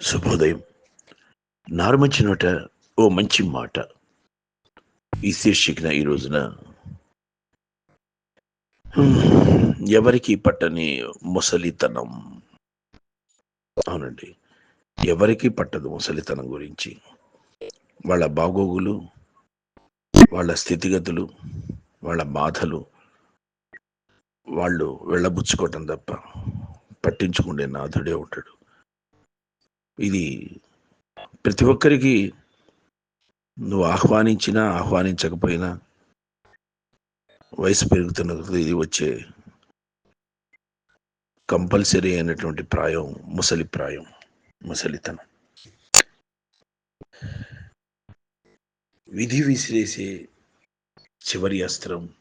శుభోదయం. నారుమంచి నోట ఓ మంచి మాట. ఈ శీర్షికన ఈ రోజున ఎవరికి పట్టని ముసలితనం? అవునండి. ఎవరికి పట్టదు ముసలితనం గురించి? వాళ్ళ బాగోగులు వాళ్ళ స్థితిగతులు వాళ్ళ బాధలు వాళ్ళు వెళ్ళబుచ్చుకోవటం తప్ప పట్టించుకుండే నాథుడే ఉంటాడు. ఇది ప్రతి ఒక్కరికి నువ్వు ఆహ్వానించినా ఆహ్వానించకపోయినా వయసు పెరుగుతున్న ఇది వచ్చే కంపల్సరీ అయినటువంటి ప్రాయం ముసలి ప్రాయం ముసలితనం. విధి విసిరేసే చివరి అస్త్రం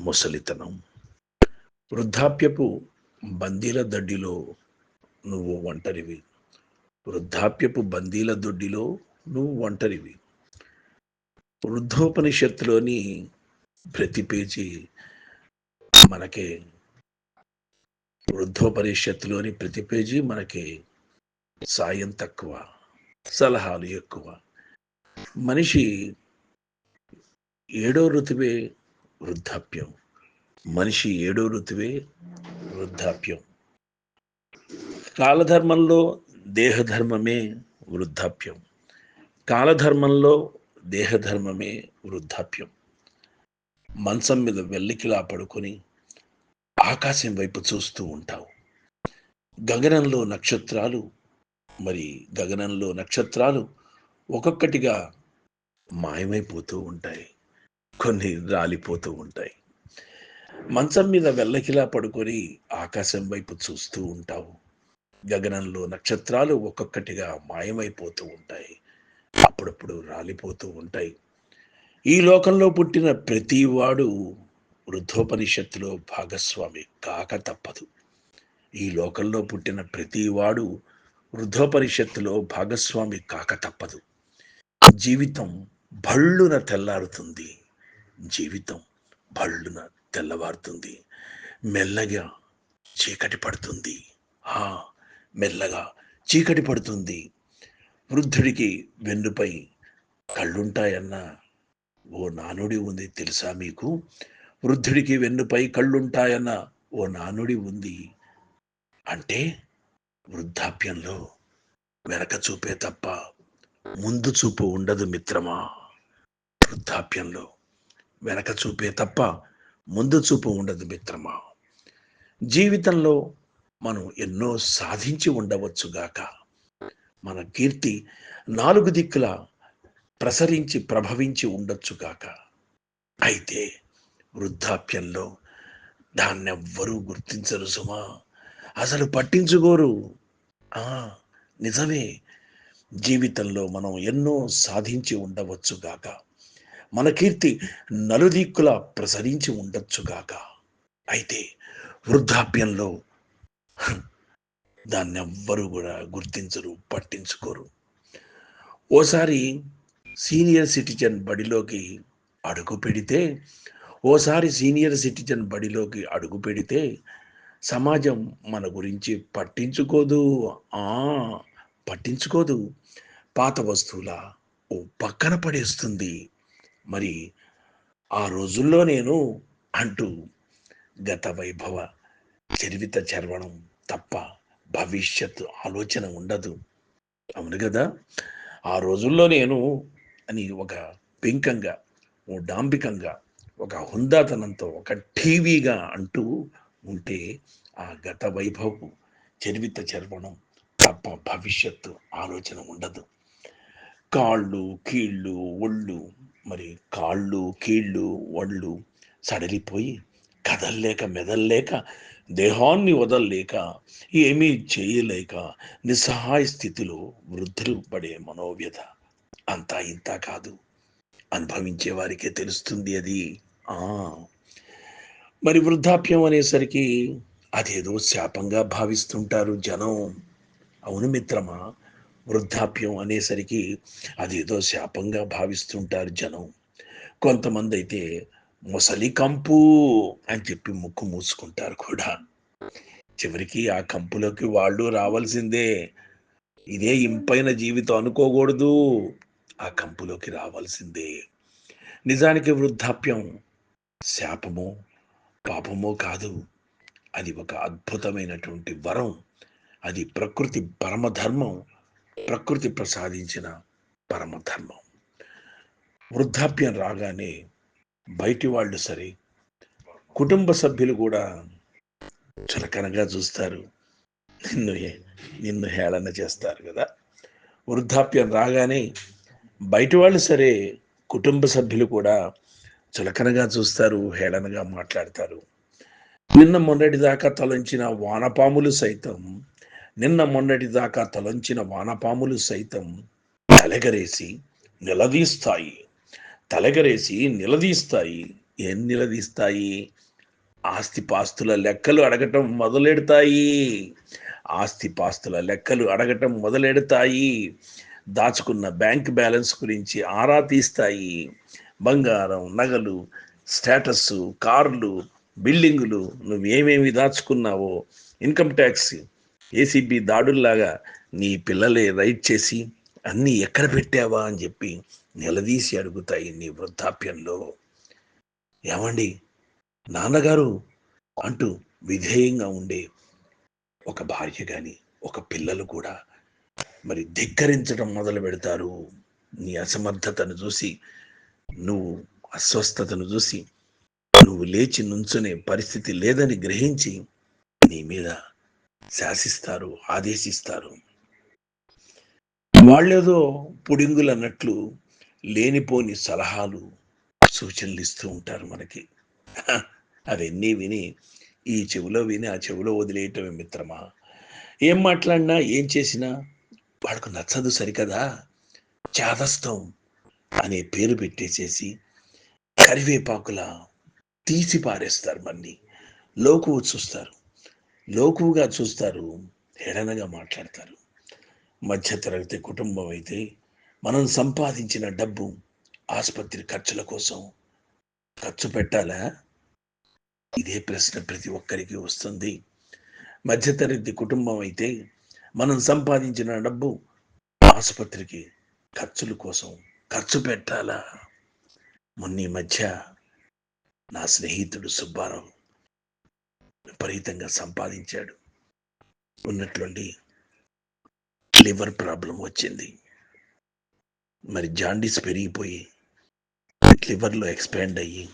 ముసలితనం. వృద్ధాప్యపు బందీల దడ్డిలో నువ్వు ఒంటరివి. వృద్ధాప్యపు బందీల దొడ్డిలో నువ్వు ఒంటరివి. వృద్ధోపనిషత్తులోని ప్రతి పేజీ మనకి. వృద్ధోపనిషత్తులోని ప్రతి పేజీ మనకి. సాయం తక్కువ సలహాలు ఎక్కువ. మనిషి ఏడో ఋతువే వృద్ధాప్యం. మనిషి ఏడో ఋతువే వృద్ధాప్యం. కాలధర్మంలో దేహధర్మమే వృద్ధాప్యం. కాలధర్మంలో దేహధర్మమే వృద్ధాప్యం. మంచం మీద వెల్లికిలా పడుకొని ఆకాశం వైపు చూస్తూ ఉంటావు. గగనంలో నక్షత్రాలు మరి గగనంలో నక్షత్రాలు ఒక్కొక్కటిగా మాయమైపోతూ ఉంటాయి. కొన్ని రాలిపోతూ ఉంటాయి. మంచం మీద వెల్లకిలా పడుకొని ఆకాశం వైపు చూస్తూ ఉంటావు. గగనంలో నక్షత్రాలు ఒక్కొక్కటిగా మాయమైపోతూ ఉంటాయి. అప్పుడప్పుడు రాలిపోతూ ఉంటాయి. ఈ లోకంలో పుట్టిన ప్రతివాడు వృద్ధోపనిషత్తులో భాగస్వామి కాక తప్పదు. ఈ లోకంలో పుట్టిన ప్రతివాడు వృద్ధోపనిషత్తులో భాగస్వామి కాక తప్పదు. జీవితం భళ్ళున తెల్లారుతుంది. జీవితం భళ్ళున తెల్లవారుతుంది. మెల్లగా చీకటి పడుతుంది. ఆ మెల్లగా చీకటి పడుతుంది. వృద్ధుడికి వెన్నుపై కళ్ళుంటాయన్న ఓ నానుడి ఉంది తెలుసా మీకు? వృద్ధుడికి వెన్నుపై కళ్ళుంటాయన్న ఓ నానుడి ఉంది. అంటే వృద్ధాప్యంలో వెనక చూపే తప్ప ముందు చూపు ఉండదు మిత్రమా? వృద్ధాప్యంలో వెనక చూపే తప్ప ముందు చూపు ఉండదు మిత్రమా? జీవితంలో మనం ఎన్నో సాధించి ఉండవచ్చుగాక మన కీర్తి నాలుగు దిక్కుల ప్రసరించి ప్రభవించి ఉండొచ్చుగాక అయితే వృద్ధాప్యంలో దాన్నెవ్వరూ గుర్తించరు సుమా. అసలు పట్టించుకోరు. ఆ నిజమే. జీవితంలో మనం ఎన్నో సాధించి ఉండవచ్చుగాక మన కీర్తి నలుదిక్కుల ప్రసరించి ఉండొచ్చుగాక అయితే వృద్ధాప్యంలో దాన్ని ఎవ్వరూ కూడా గుర్తించరు పట్టించుకోరు. ఓసారి సీనియర్ సిటిజన్ బడిలోకి అడుగు పెడితే ఓసారి సీనియర్ సిటిజన్ బడిలోకి అడుగు పెడితే సమాజం మన గురించి పట్టించుకోదు. ఆ పట్టించుకోదు. పాత వస్తువుల ఓ పక్కన పడేస్తుంది. మరి ఆ రోజుల్లో నేను అంటూ గత వైభవ చరివిత చర్వణం తప్ప భవిష్యత్తు ఆలోచన ఉండదు. అవును కదా? ఆ రోజుల్లో నేను అని ఒక పెంకంగా ఓ డాంబికంగా ఒక హుందాతనంతో ఒక టీవీగా అంటూ ఉంటే ఆ గత వైభవపు చరివిత చర్వణం తప్ప భవిష్యత్తు ఆలోచన ఉండదు. కాళ్ళు కీళ్ళు ఒళ్ళు మరి కాళ్ళు కీళ్ళు ఒళ్ళు సడలిపోయి కదల్లేక మెదల్లేక దేహాన్ని వదలలేక ఏమీ చేయలేక నిస్సహాయ స్థితిలో వృద్ధులు పడే మనోవ్యత అంతా ఇంత కాదు. అనుభవించే వారికే తెలుస్తుంది అది. ఆ! మరి వృద్ధాప్యం అనేసరికి అదేదో శాపంగా భావిస్తుంటారు జనం. అవును మిత్రమా? వృద్ధాప్యం అనేసరికి అదేదో శాపంగా భావిస్తుంటారు జనం. కొంతమంది అయితే ముసలి కంపు అని చెప్పి ముక్కు మూసుకుంటారు కూడా. చివరికి ఆ కంపులోకి వాళ్ళు రావాల్సిందే. ఇదే ఇంపైన జీవితం అనుకోకూడదు. ఆ కంపులోకి రావాల్సిందే. నిజానికి వృద్ధాప్యం శాపమో పాపమో కాదు. అది ఒక అద్భుతమైనటువంటి వరం. అది ప్రకృతి పరమధర్మం ప్రకృతి ప్రసాదించిన పరమధర్మం. వృద్ధాప్యం రాగానే బయటి వాళ్ళు సరే కుటుంబ సభ్యులు కూడా చులకనగా చూస్తారు. నిన్ను నిన్ను హేళన చేస్తారు కదా. వృద్ధాప్యం రాగానే బయటి వాళ్ళు సరే కుటుంబ సభ్యులు కూడా చులకనగా చూస్తారు హేళనగా మాట్లాడతారు. నిన్న మొన్నటి దాకా తలంచిన వానపాములు సైతం నిన్న మొన్నటి దాకా తలంచిన వానపాములు సైతం అలగరేసి నిలదీస్తాయి. తలగరేసి నిలదీస్తాయి. ఏం నిలదీస్తాయి? ఆస్తిపాస్తుల లెక్కలు అడగటం మొదలెడతాయి. ఆస్తిపాస్తుల లెక్కలు అడగటం మొదలెడతాయి. దాచుకున్న బ్యాంక్ బ్యాలెన్స్ గురించి ఆరా తీస్తాయి. బంగారం నగలు స్టేటస్ కార్లు బిల్డింగులు నువ్వేమేమి దాచుకున్నావో? ఇన్కమ్ ట్యాక్స్ ఏసీబీ దాడుల్లాగా నీ పిల్లలే రైట్ చేసి అన్నీ ఎక్కడ పెట్టావా అని చెప్పి నిలదీసి అడుగుతాయి నీ వృద్ధాప్యంలో. ఏమండి? నాన్నగారు అంటూ విధేయంగా ఉండే ఒక భార్య కానీ ఒక పిల్లలు కూడా మరి ధిక్కరించడం మొదలు పెడతారు. నీ అసమర్థతను చూసి నువ్వు అస్వస్థతను చూసి నువ్వు లేచి నుంచునే పరిస్థితి లేదని గ్రహించి నీ మీద శాసిస్తారు ఆదేశిస్తారు. వాళ్ళేదో పుడింగులు అన్నట్లు లేనిపోని సలహాలు సూచనలు ఇస్తూ ఉంటారు మనకి. అవన్నీ విని ఈ చెవిలో విని ఆ చెవిలో వదిలేయటమే మిత్రమా? ఏం మాట్లాడినా ఏం చేసినా వాడికి నచ్చదు సరికదా? చాదస్తం అనే పేరు పెట్టేసేసి కరివేపాకుల తీసి పారేస్తారు మన్ని. లోకువు చూస్తారు. లోకువుగా చూస్తారు హేళనగా మాట్లాడతారు. మధ్యతరగతి కుటుంబం అయితే మనం సంపాదించిన డబ్బు ఆసుపత్రి ఖర్చుల కోసం ఖర్చు పెట్టాలా? ఇదే ప్రశ్న ప్రతి ఒక్కరికి వస్తుంది. మధ్యతరగతి కుటుంబం అయితే మనం సంపాదించిన డబ్బు ఆసుపత్రికి ఖర్చుల కోసం ఖర్చు పెట్టాలా? మొన్న ఈ మధ్య నా స్నేహితుడు సుబ్బారావు విపరీతంగా సంపాదించాడు. ఉన్నట్లుండి లివర్ ప్రాబ్లం వచ్చింది. మరి జాండీస్ పెరిగిపోయి లివర్లో ఎక్స్పాండ్ అయ్యి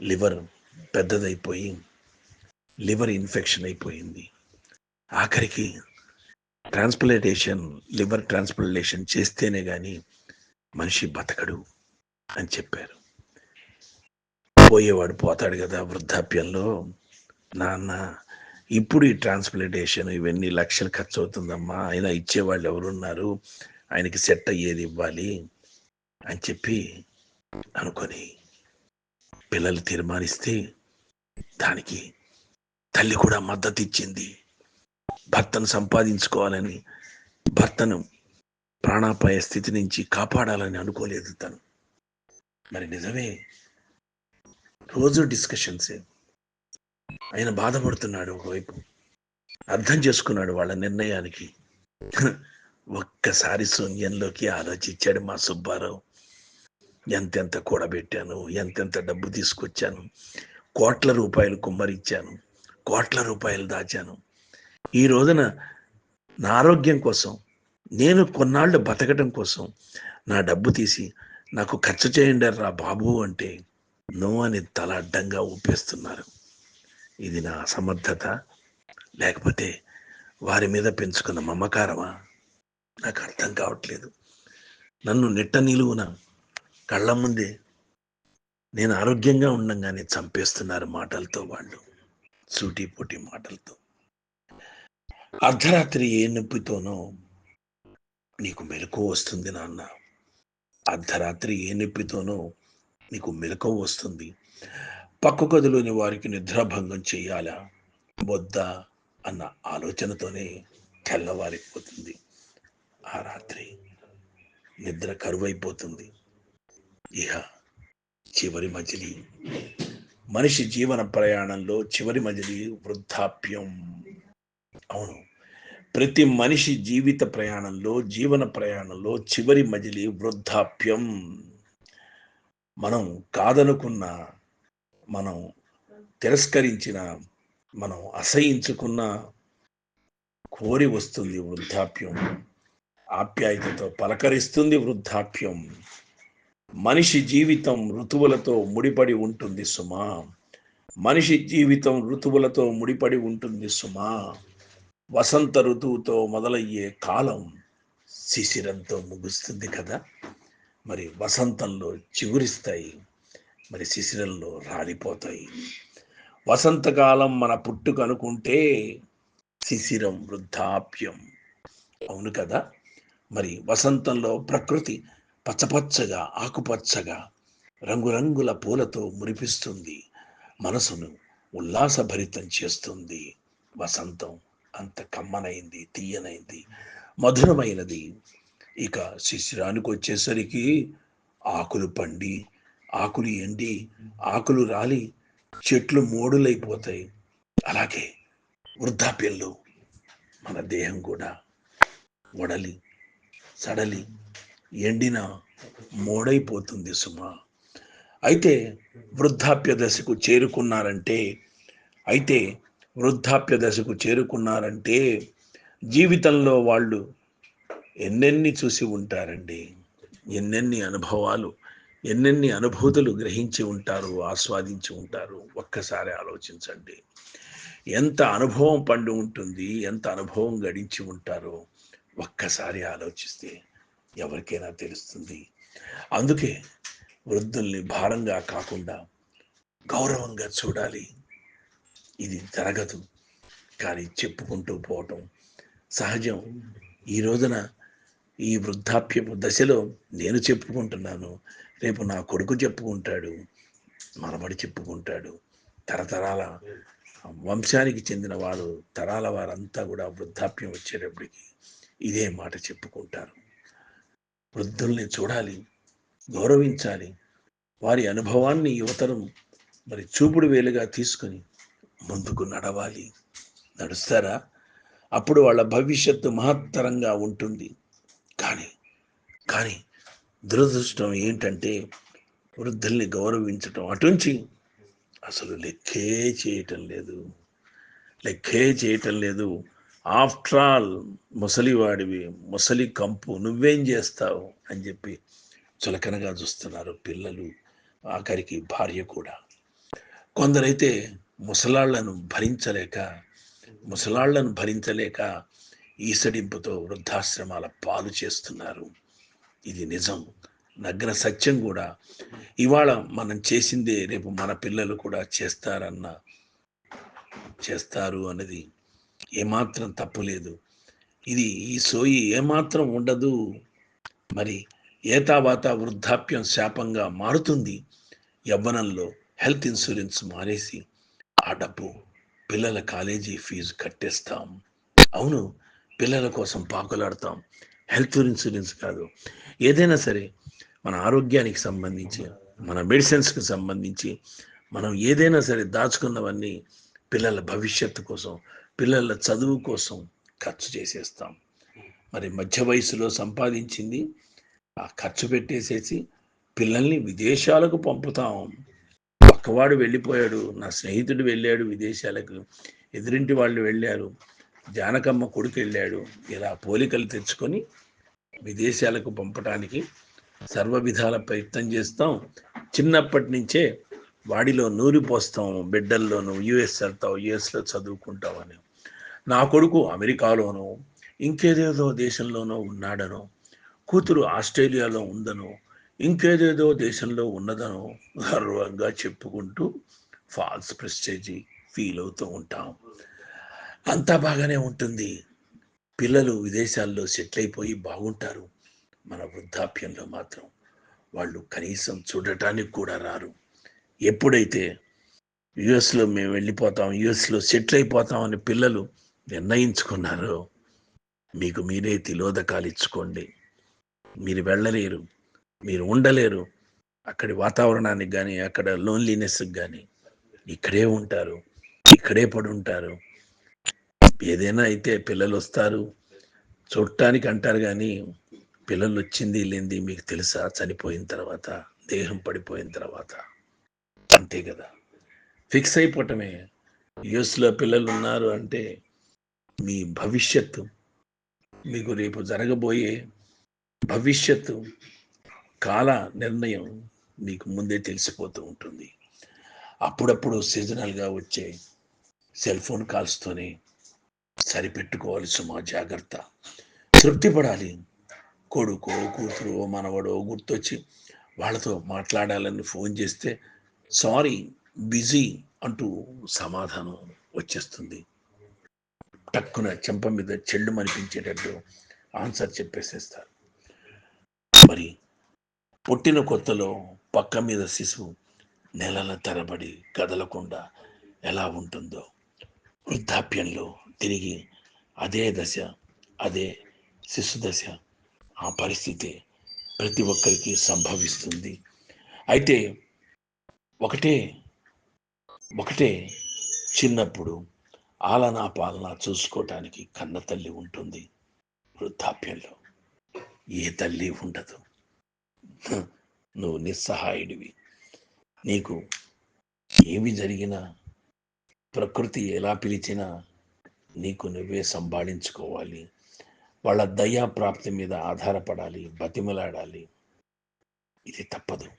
లివర్ పెద్దదైపోయి లివర్ ఇన్ఫెక్షన్ అయిపోయింది. ఆఖరికి ట్రాన్స్ప్లాంటేషన్ లివర్ ట్రాన్స్ప్లాంటేషన్ చేస్తేనే కానీ మనిషి బతకడు అని చెప్పారు. పోయేవాడు పోతాడు కదా వృద్ధాప్యంలో. నాన్న ఇప్పుడు ఈ ట్రాన్స్ప్లాంటేషన్ ఇవన్నీ లక్షలు ఖర్చు అవుతుందమ్మా అయినా ఇచ్చేవాళ్ళు ఎవరున్నారు? ఆయనకి సెట్ అయ్యేది ఇవ్వాలి అని చెప్పి అనుకొని పిల్లలు తీర్మానిస్తే దానికి తల్లి కూడా మద్దతు ఇచ్చింది. భర్తను సంపాదించుకోవాలని భర్తను ప్రాణాపాయ స్థితి నుంచి కాపాడాలని అనుకోలేదు తను. మరి నిజమే రోజు డిస్కషన్సే ఆయన బాధపడుతున్నాడు ఒకవైపు. అర్థం చేసుకున్నాడు వాళ్ళ నిర్ణయానికి. ఒక్కసారి శూన్యంలోకి ఆలోచించాడు మా సుబ్బారావు. ఎంతెంత కూడబెట్టాను ఎంతెంత డబ్బు తీసుకొచ్చాను కోట్ల రూపాయలు కుమ్మరిచ్చాను కోట్ల రూపాయలు దాచాను. ఈ రోజున నా ఆరోగ్యం కోసం నేను కొన్నాళ్ళు బతకడం కోసం నా డబ్బు తీసి నాకు ఖర్చు చేయండి రా బాబు అంటే నో అని తల అడ్డంగా ఊపేస్తున్నారు. ఇది నా అసమర్థత. లేకపోతే వారి మీద పెంచుకున్న మమకారమా? నాకు అర్థం కావట్లేదు. నన్ను నిట్ట నిలువున కళ్ళ ముందే నేను ఆరోగ్యంగా ఉండంగానే చంపేస్తున్నారు మాటలతో వాళ్ళు. సూటిపోటి మాటలతో. అర్ధరాత్రి ఏ నొప్పితోనో నీకు మెలకు వస్తుంది నాన్న. అర్ధరాత్రి ఏ నొప్పితోనో నీకు మెలకువ వస్తుంది. పక్క గదిలోని వారికి నిద్రాభంగం చేయాలా? వద్దా? అన్న ఆలోచనతోనే తెల్లవారిపోతుంది. ఆ రాత్రి నిద్ర కరువైపోతుంది. ఇహ చివరి మజిలి. మనిషి జీవన ప్రయాణంలో చివరి మజిలి వృద్ధాప్యం. అవును. ప్రతి మనిషి జీవిత ప్రయాణంలో జీవన ప్రయాణంలో చివరి మజిలి వృద్ధాప్యం. మనం కాదనుకున్న మనం తిరస్కరించిన మనం అసహించుకున్న కోరి వస్తుంది వృద్ధాప్యం. ఆప్యాయతతో పలకరిస్తుంది వృద్ధాప్యం. మనిషి జీవితం ఋతువులతో ముడిపడి ఉంటుంది సుమా. మనిషి జీవితం ఋతువులతో ముడిపడి ఉంటుంది సుమా. వసంత ఋతువుతో మొదలయ్యే కాలం శిశిరంతో ముగుస్తుంది కదా. మరి వసంతంలో చిగురిస్తాయి మరి శిశిరంలో రాలిపోతాయి. వసంతకాలం మన పుట్టుకనుకుంటే శిశిరం వృద్ధాప్యం. అవును కదా? మరి వసంతంలో ప్రకృతి పచ్చపచ్చగా ఆకుపచ్చగా రంగురంగుల పూలతో మురిపిస్తుంది. మనసును ఉల్లాసభరితం చేస్తుంది. వసంతం అంత కమ్మనైంది తీయనైంది మధురమైనది. ఇక శిశిరానికి వచ్చేసరికి ఆకులు పండి ఆకులు ఎండి ఆకులు రాలి చెట్లు మోడులైపోతాయి. అలాగే వృద్ధాప్యంలో మన దేహం కూడా వడలి సడలి ఎండిన మోడైపోతుంది సుమ. అయితే వృద్ధాప్య దశకు చేరుకున్నారంటే అయితే వృద్ధాప్య దశకు చేరుకున్నారంటే జీవితంలో వాళ్ళు ఎన్నెన్ని చూసి ఉంటారండి? ఎన్నెన్ని అనుభవాలు ఎన్నెన్ని అనుభూతులు గ్రహించి ఉంటారు ఆస్వాదించి ఉంటారు? ఒక్కసారి ఆలోచించండి. ఎంత అనుభవం పండు ఉంటుంది ఎంత అనుభవం గడించి ఉంటారో ఒక్కసారి ఆలోచిస్తే ఎవరికైనా తెలుస్తుంది. అందుకే వృద్ధుల్ని భారంగా కాకుండా గౌరవంగా చూడాలి. ఇది జరగదు. కానీ చెప్పుకుంటూ పోవటం సహజం. ఈ రోజున ఈ వృద్ధాప్యపు దశలో నేను చెప్పుకుంటున్నాను. రేపు నా కొడుకు చెప్పుకుంటాడు. మనవడు చెప్పుకుంటాడు. తరతరాల వంశానికి చెందిన వారు తరాల వారంతా కూడా వృద్ధాప్యం వచ్చేటప్పటికి ఇదే మాట చెప్పుకుంటారు. వృద్ధుల్ని చూడాలి గౌరవించాలి. వారి అనుభవాన్ని యువతరం మరి చూపుడు వేలుగా తీసుకొని ముందుకు నడవాలి. నడుస్తారా? అప్పుడు వాళ్ళ భవిష్యత్తు మహత్తరంగా ఉంటుంది. కానీ కానీ దురదృష్టం ఏంటంటే వృద్ధుల్ని గౌరవించటం అటుంచి అసలు లెక్కే చేయటం లేదు. లెక్కే చేయటం లేదు. ఆఫ్టర్ ఆల్ ముసలివాడివి ముసలి కంపు నువ్వేం చేస్తావు? అని చెప్పి చులకనగా చూస్తున్నారు పిల్లలు ఆఖరికి భార్య కూడా. కొందరైతే ముసలాళ్ళను భరించలేక ముసలాళ్ళను భరించలేక ఈసడింపుతో వృద్ధాశ్రమాల పాలు చేస్తున్నారు. ఇది నిజం. నగ్న సత్యం కూడా. ఇవాళ మనం చేసిందే రేపు మన పిల్లలు కూడా చేస్తారన్న చేస్తారు అన్నది ఏమాత్రం తప్పులేదు ఇది ఈ సోయి ఏమాత్రం ఉండదు. మరి ఏతావాత వృద్ధాప్యం శాపంగా మారుతుంది. యవ్వనంలో హెల్త్ ఇన్సూరెన్స్ మానేసి ఆ డబ్బు పిల్లల కాలేజీ ఫీజు కట్టేస్తాం. అవును పిల్లల కోసం పాకులాడతాం. హెల్త్ ఇన్సూరెన్స్ కాదు. ఏదైనా సరే మన ఆరోగ్యానికి సంబంధించి మన మెడిసిన్స్కి సంబంధించి మనం ఏదైనా సరే దాచుకున్నవన్నీ పిల్లల భవిష్యత్తు కోసం పిల్లల చదువు కోసం ఖర్చు చేసేస్తాం. మరి మధ్య వయసులో సంపాదించింది ఆ ఖర్చు పెట్టేసేసి పిల్లల్ని విదేశాలకు పంపుతాం. పక్కవాడు వెళ్ళిపోయాడు నా స్నేహితుడు వెళ్ళాడు విదేశాలకు ఎదురింటి వాళ్ళు వెళ్ళారు జానకమ్మ కొడుకు వెళ్ళాడు ఇలా పోలికలు తెచ్చుకొని విదేశాలకు పంపటానికి సర్వ విధాల ప్రయత్నం చేస్తాం. చిన్నప్పటి నుంచే వాడిలో నూరి పోస్తాం బిడ్డల్లోనూ యుఎస్ వెళ్తావు యుఎస్లో చదువుకుంటావని నా కొడుకు అమెరికాలోనో ఇంకేదేదో దేశంలోనో ఉన్నాడనో కూతురు ఆస్ట్రేలియాలో ఉందనో ఇంకేదేదో దేశంలో ఉన్నదనో గర్వంగా చెప్పుకుంటూ ఫాల్స్ ప్రెస్టేజీ ఫీల్ అవుతూ ఉంటాం. అంతా బాగానే ఉంటుంది. పిల్లలు విదేశాల్లో సెటిల్ అయిపోయి బాగుంటారు. మన వృద్ధాప్యంలో మాత్రం వాళ్ళు కనీసం చూడటానికి కూడా రారు. ఎప్పుడైతే యుఎస్లో మేము వెళ్ళిపోతాం యుఎస్లో సెటిల్ అయిపోతాం అని పిల్లలు నిర్ణయించుకున్నారో. మీకు మీరే తిలోదకాలు ఇచ్చుకోండి. మీరు వెళ్ళలేరు. మీరు ఉండలేరు. అక్కడి వాతావరణానికి కానీ అక్కడ లోన్లీనెస్కి కానీ ఇక్కడే ఉంటారు. ఇక్కడే పడి ఉంటారు. ఏదైనా అయితే పిల్లలు వస్తారు. చూడటానికి అంటారు కానీ పిల్లలు వచ్చింది లేనిది మీకు తెలుసా? చనిపోయిన తర్వాత దేహం పడిపోయిన తర్వాత. అంతే కదా. ఫిక్స్ అయిపోవటమే. యూఎస్లో పిల్లలు ఉన్నారు అంటే మీ భవిష్యత్తు మీకు రేపు జరగబోయే భవిష్యత్తు కాల నిర్ణయం మీకు ముందే తెలిసిపోతూ ఉంటుంది. అప్పుడప్పుడు సీజనల్గా వచ్చే సెల్ ఫోన్ కాల్స్తోనే సరిపెట్టుకోవాలి సుమా జాగ్రత్త. తృప్తి పడాలి కొడుకో కూతురు మనవడో గుర్తొచ్చి వాళ్ళతో మాట్లాడాలని ఫోన్ చేస్తే సారీ బిజీ అంటూ సమాధానం వచ్చేస్తుంది. టక్కున చెంప మీద చెల్లు అనిపించేటట్టు ఆన్సర్ చెప్పేసేస్తారు. మరి పుట్టిన కొత్తలో పక్క మీద శిశువు నెలల తరబడి కదలకుండా ఎలా ఉంటుందో వృద్ధాప్యంలో తిరిగి అదే దశ అదే శిశు దశ ఆ పరిస్థితి ప్రతి ఒక్కరికి సంభవిస్తుంది. అయితే ఒకటే ఒకటే చిన్నప్పుడు ఆలనా పాలన చూసుకోవటానికి కన్న తల్లి ఉంటుంది వృద్ధాప్యంలో. ఏ తల్లి ఉండదు. నువ్వు నిస్సహాయుడివి. నీకు ఏమి జరిగినా ప్రకృతి ఎలా పిలిచినా నీకు నువ్వే సంభాళించుకోవాలి. వాళ్ళ దయా ప్రాప్తి మీద ఆధారపడాలి బతిమలాడాలి. ఇది తప్పదు.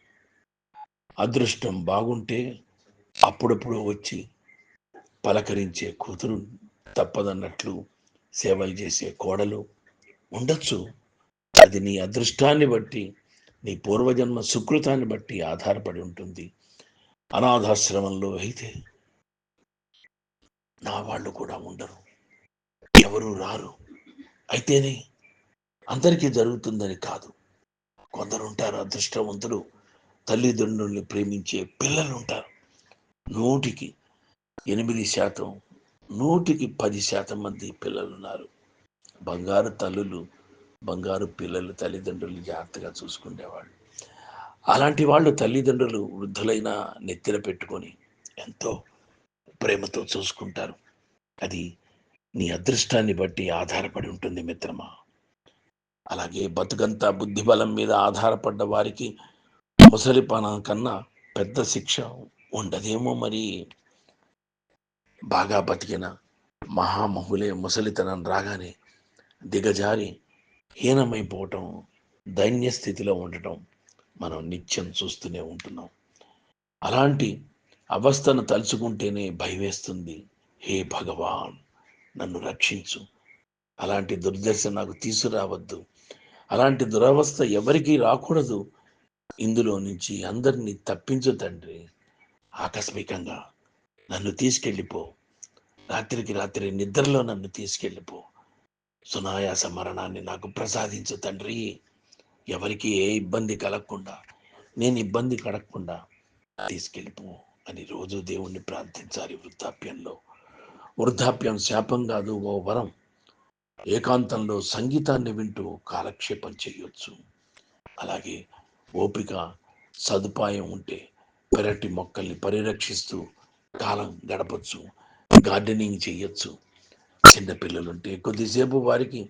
అదృష్టం బాగుంటే అప్పుడప్పుడు వచ్చి పలకరించే కూతురు తప్పదన్నట్లు సేవలు చేసే కోడలు ఉండొచ్చు. అది నీ అదృష్టాన్ని బట్టి నీ పూర్వజన్మ సుకృతాన్ని బట్టి ఆధారపడి ఉంటుంది. అనాథాశ్రమంలో అయితే నా వాళ్ళు కూడా ఉండరు. ఎవరు రారు. అయితేనే అందరికీ జరుగుతుందని కాదు. కొందరు ఉంటారు అదృష్టవంతులు తల్లిదండ్రుల్ని ప్రేమించే పిల్లలు ఉంటారు నూటికి ఎనిమిది శాతం నూటికి పది శాతం మంది పిల్లలు ఉన్నారు బంగారు తల్లులు బంగారు పిల్లలు తల్లిదండ్రులు జాగ్రత్తగా చూసుకునేవాళ్ళు. అలాంటి వాళ్ళు తల్లిదండ్రులు వృద్ధులైన నెత్తిన పెట్టుకొని ఎంతో ప్రేమతో చూసుకుంటారు. అది నీ అదృష్టాన్ని బట్టి ఆధారపడి ఉంటుంది మిత్రమా. అలాగే బతుకంతా బుద్ధిబలం మీద ఆధారపడ్డ వారికి ముసలిపన కన్నా పెద్ద శిక్ష ఉండదేమో మరి? బాగా బతికిన మహామహులే ముసలితనం రాగానే దిగజారి హీనమైపోవటం దైన్య స్థితిలో ఉండటం మనం నిత్యం చూస్తూనే ఉంటున్నాం. అలాంటి అవస్థను తలుచుకుంటేనే భయవేస్తుంది హే భగవాన్ నన్ను రక్షించు. అలాంటి దుర్దశ నాకు తీసుకురావద్దు. అలాంటి దురవస్థ ఎవరికీ రాకూడదు. ఇందులో నుంచి అందరినీ తప్పించు తండ్రి ఆకస్మికంగా. నన్ను తీసుకెళ్ళిపో. రాత్రికి రాత్రి నిద్రలో నన్ను తీసుకెళ్ళిపో. సునాయాస మరణాన్ని నాకు ప్రసాదించు తండ్రి. ఎవరికి ఏ ఇబ్బంది కలగకుండా నేను ఇబ్బంది కలగకుండా తీసుకెళ్ళిపో అని రోజు దేవుణ్ణి ప్రార్థించాలి వృద్ధాప్యంలో. వృద్ధాప్యం శాపం కాదు ఓ వరం. ఏకాంతంలో సంగీతాన్ని వింటూ కాలక్షేపం చేయొచ్చు. అలాగే ఓపిక సదుపాయం ఉంటే పెరటి మొక్కల్ని పరిరక్షిస్తూ కాలం గడపచ్చు గార్డెనింగ్ చేయొచ్చు చిన్నపిల్లలుంటే కొద్దిసేపు వారికి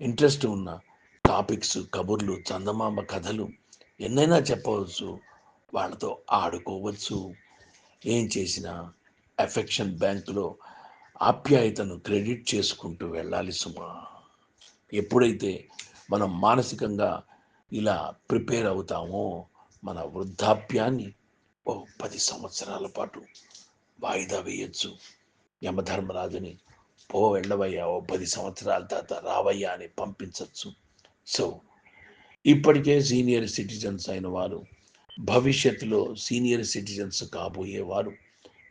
ఇంట్రెస్ట్ ఉన్న టాపిక్స్ కబుర్లు చందమామ కథలు ఎన్నైనా చెప్పవచ్చు వాళ్ళతో ఆడుకోవచ్చు. ఏం చేసినా అఫెక్షన్ బ్యాంకులో ఆప్యాయతను క్రెడిట్ చేసుకుంటూ వెళ్ళాలి సుమా. ఎప్పుడైతే మనం మానసికంగా ఇలా ప్రిపేర్ అవుతామో మన వృద్ధాప్యాన్ని ఓ పది సంవత్సరాల పాటు వాయిదా వేయొచ్చు. యమధర్మరాజుని పో వెళ్ళవయ్యా ఓ పది సంవత్సరాల తర్వాత రావయ్యా అని పంపించవచ్చు సో ఇప్పటికే సీనియర్ సిటిజన్స్ అయిన వారు భవిష్యత్తులో సీనియర్ సిటిజన్స్ కాబోయేవారు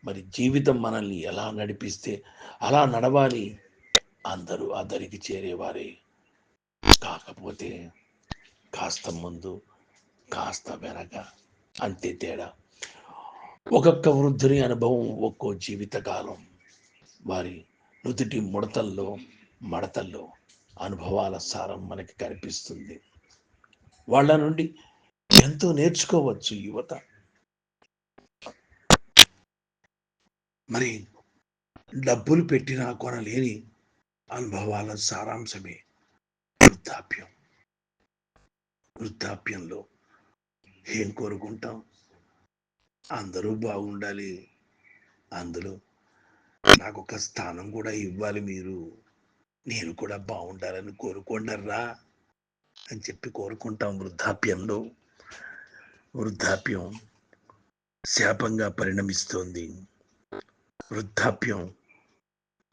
మరి జీవితం మనల్ని ఎలా నడిపిస్తే అలా నడవాలి అందరూ అదరికి చేరేవారే. కాకపోతే కాస్త ముందు కాస్త వెనక అంతే తేడా. ఒక్కొక్క వృద్ధుని అనుభవం ఒక్కో జీవితకాలం. వారి నుదుటి ముడతల్లో మడతల్లో అనుభవాల సారం మనకి కనిపిస్తుంది. వాళ్ళ నుండి ఎంతో నేర్చుకోవచ్చు యువత. మరి డబ్బులు పెట్టినా కొనలేని అనుభవాల సారాంశమే వృద్ధాప్యం. వృద్ధాప్యంలో ఏం కోరుకుంటాం? అందరూ బాగుండాలి. అందులో నాకు ఒక స్థానం కూడా ఇవ్వాలి మీరు. నేను కూడా బాగుండాలని కోరుకోండర్రా అని చెప్పి కోరుకుంటాం వృద్ధాప్యంలో. వృద్ధాప్యం శాపంగా పరిణమిస్తోంది. వృద్ధాప్యం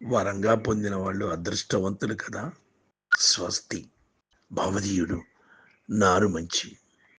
వరంగా పొందిన వాళ్ళు అదృష్టవంతులు కదా. స్వస్తి. భవదీయుడు. నారు మంచి.